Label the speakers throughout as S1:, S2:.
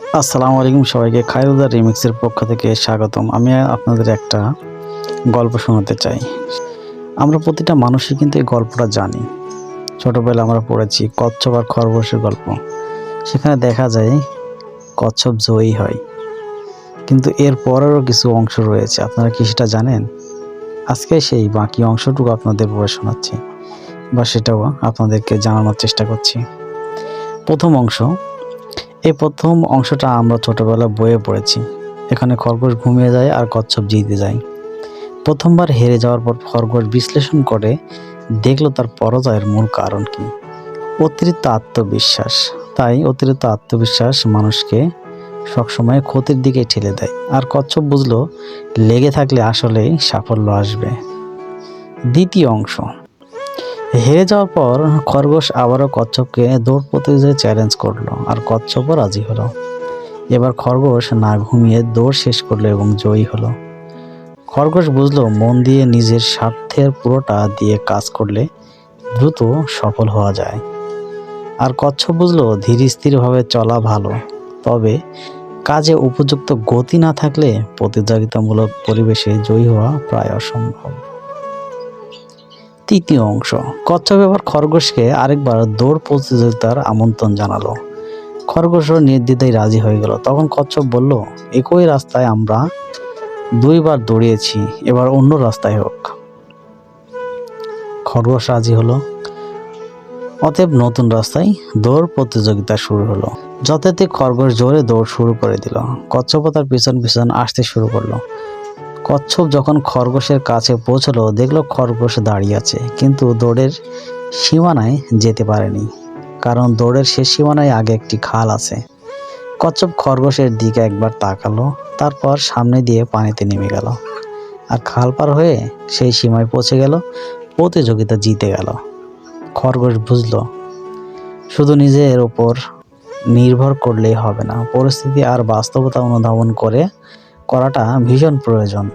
S1: আসসালামু আলাইকুম সবাইকে খায়রুদা রিমিক্সের পক্ষ থেকে স্বাগতম। আমি আপনাদের একটা গল্প শোনাতে চাই। আমরা প্রতিটা মানুষই কিন্তু এই গল্পটা জানি। ছোটোবেলা আমরা পড়েছি কচ্ছপ আর খরগোশের গল্প। সেখানে দেখা যায় কচ্ছপ জয়ী হয়। কিন্তু এর পরেরও কিছু অংশ রয়েছে। আপনারা কি সেটা জানেন? আজকে সেই বাকি অংশটুকু আপনাদের পড়ে শোনাচ্ছি। বা সেটাও আপনাদেরকে জানানোর চেষ্টা করছি। প্রথম অংশ এই প্রথম অংশটা আমরা ছোটবেলা বইয়ে পড়েছি। এখানে খরগোশ ঘুমিয়ে যায় আর কচ্ছপ জিতে যায়। প্রথমবার হেরে যাওয়ার পর খরগোশ বিশ্লেষণ করে, দেখল তার পরাজয়ের মূল কারণ কি। অতিরিক্ত আত্মবিশ্বাস। তাই অতিরিক্ত আত্মবিশ্বাস মানুষকে সবসময় ক্ষতির দিকে ঠেলে দেয়। আর কচ্ছপ বুঝলো, লেগে থাকলে আসলেই সাফল্য আসবে। দ্বিতীয় অংশ। হেরে যাওয়ার পর খরগোশ আবারও কচ্ছপকে দৌড় প্রতিযোগিতায় চ্যালেঞ্জ করল আর কচ্ছপও রাজি হলো। এবার খরগোশ না ঘুমিয়ে দৌড় শেষ করল এবং জয়ী হলো। খরগোশ বুঝলো মন দিয়ে নিজের স্বার্থের পুরোটা দিয়ে কাজ করলে দ্রুত সফল হওয়া যায়। আর কচ্ছপ বুঝলো ধীর স্থিরভাবে চলা ভালো, তবে কাজে উপযুক্ত গতি না থাকলে প্রতিযোগিতামূলক পরিবেশে জয়ী হওয়া প্রায় অসম্ভব। তৃতীয় অংশ। কচ্ছপ এবার খরগোশকে আরেকবার দৌড় প্রতিযোগিতার আমন্ত্রণ জানালো। খরগোশও নির্দ্বিধায় রাজি হয়ে গেল। তখন কচ্ছপ বলল, একই রাস্তায় আমরা দুইবার দৌড়িয়েছি, এবার অন্য রাস্তায় হোক। খরগোশ রাজি হলো। অতএব নতুন রাস্তায় দৌড় প্রতিযোগিতা শুরু হলো। যথাতে খরগোশ জোরে দৌড় শুরু করে দিল। কচ্ছপও তার পিছন পিছন আসতে শুরু করল। কচ্ছপ যখন খরগোশের কাছে পৌঁছলো, দেখল খরগোশ দাঁড়িয়ে আছে, কিন্তু দৌড়ের সীমানায় যেতে পারেনি, কারণ দৌড়ের শেষ সীমানায় আগে একটি খাল আছে। কচ্ছপ খরগোশের দিকে একবার তাকালো, তারপর সামনে দিয়ে পানিতে নেমে গেল, আর খাল পার হয়ে সেই সীমায় পৌঁছে গেল, প্রতিযোগিতা জিতে গেল। খরগোশ বুঝলো, শুধু নিজের ওপর নির্ভর করলেই হবে না, পরিস্থিতি আর বাস্তবতা অনুধাবন করে করাটা ভীষণ প্রয়োজন।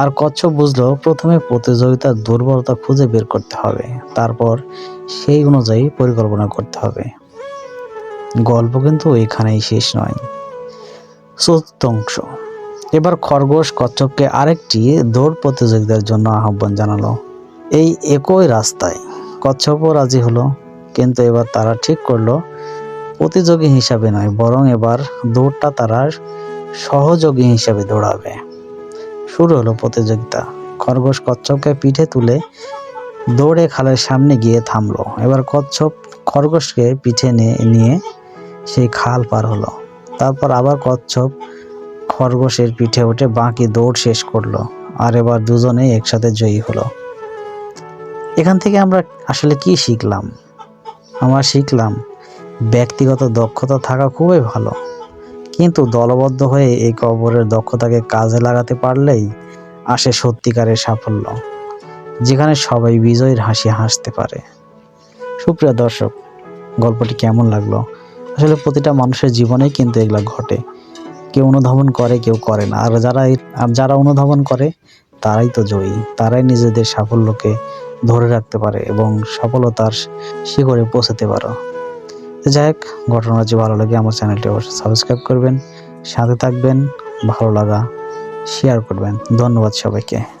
S1: আর কচ্ছপ বুঝলো প্রথমে প্রতিযোগিতার দুর্বলতা খুঁজে বের করতে হবে, তারপর সেই অনুযায়ী পরিকল্পনা করতে হবে। গল্প কিন্তু এখানেই শেষ নয়। চতুর্থ এবার খরগোশ কচ্ছপকে আরেকটি দৌড় প্রতিযোগিতার জন্য আহ্বান জানালো। এই একই রাস্তায় কচ্ছপও রাজি হলো, কিন্তু এবার তারা ঠিক করল, প্রতিযোগী হিসাবে নয়, বরং এবার দৌড়টা তারা সহযোগী হিসাবে দৌড়াবে। শুরু হলো প্রতিযোগিতা। খরগোশ কচ্ছপকে পিঠে তুলে দৌড়ে খালের সামনে গিয়ে থামলো। এবার কচ্ছপ খরগোশকে পিঠে নিয়ে সেই খাল পার হলো। তারপর আবার কচ্ছপ খরগোশের পিঠে উঠে বাকি দৌড় শেষ করল। আর এবার দুজনে একসাথে জয়ী হলো। এখান থেকে আমরা আসলে কি শিখলাম? আমরা শিখলাম ব্যক্তিগত দক্ষতা থাকা খুবই ভালো। কিন্তু দলবদ্ধ হয়ে এই কবরের দক্ষতাকে কাজে লাগাতে পারলেই আসে সত্যিকারের সাফল্য, যেখানে সবাই বিজয়ের হাসি হাসতে পারে। সুপ্রিয় দর্শক, গল্পটি কেমন লাগল? আসলে প্রতিটা মানুষের জীবনেই কিন্তু এগুলো ঘটে। কেউ অনুধাবন করে, কেউ করে না। আর যারা আর যারা অনুধাবন করে, তারাই তো জয়ী। তারাই নিজেদের সাফল্যকে ধরে রাখতে পারে এবং সফলতার শিখরে পৌঁছাতে পারো। যাই হোক ঘটনা যে ভালো লাগে আমার চ্যানেলটি অবশ্যই সাবস্ক্রাইব করবেন, সাথে থাকবেন, ভালো লাগা শেয়ার করবেন। ধন্যবাদ সবাইকে।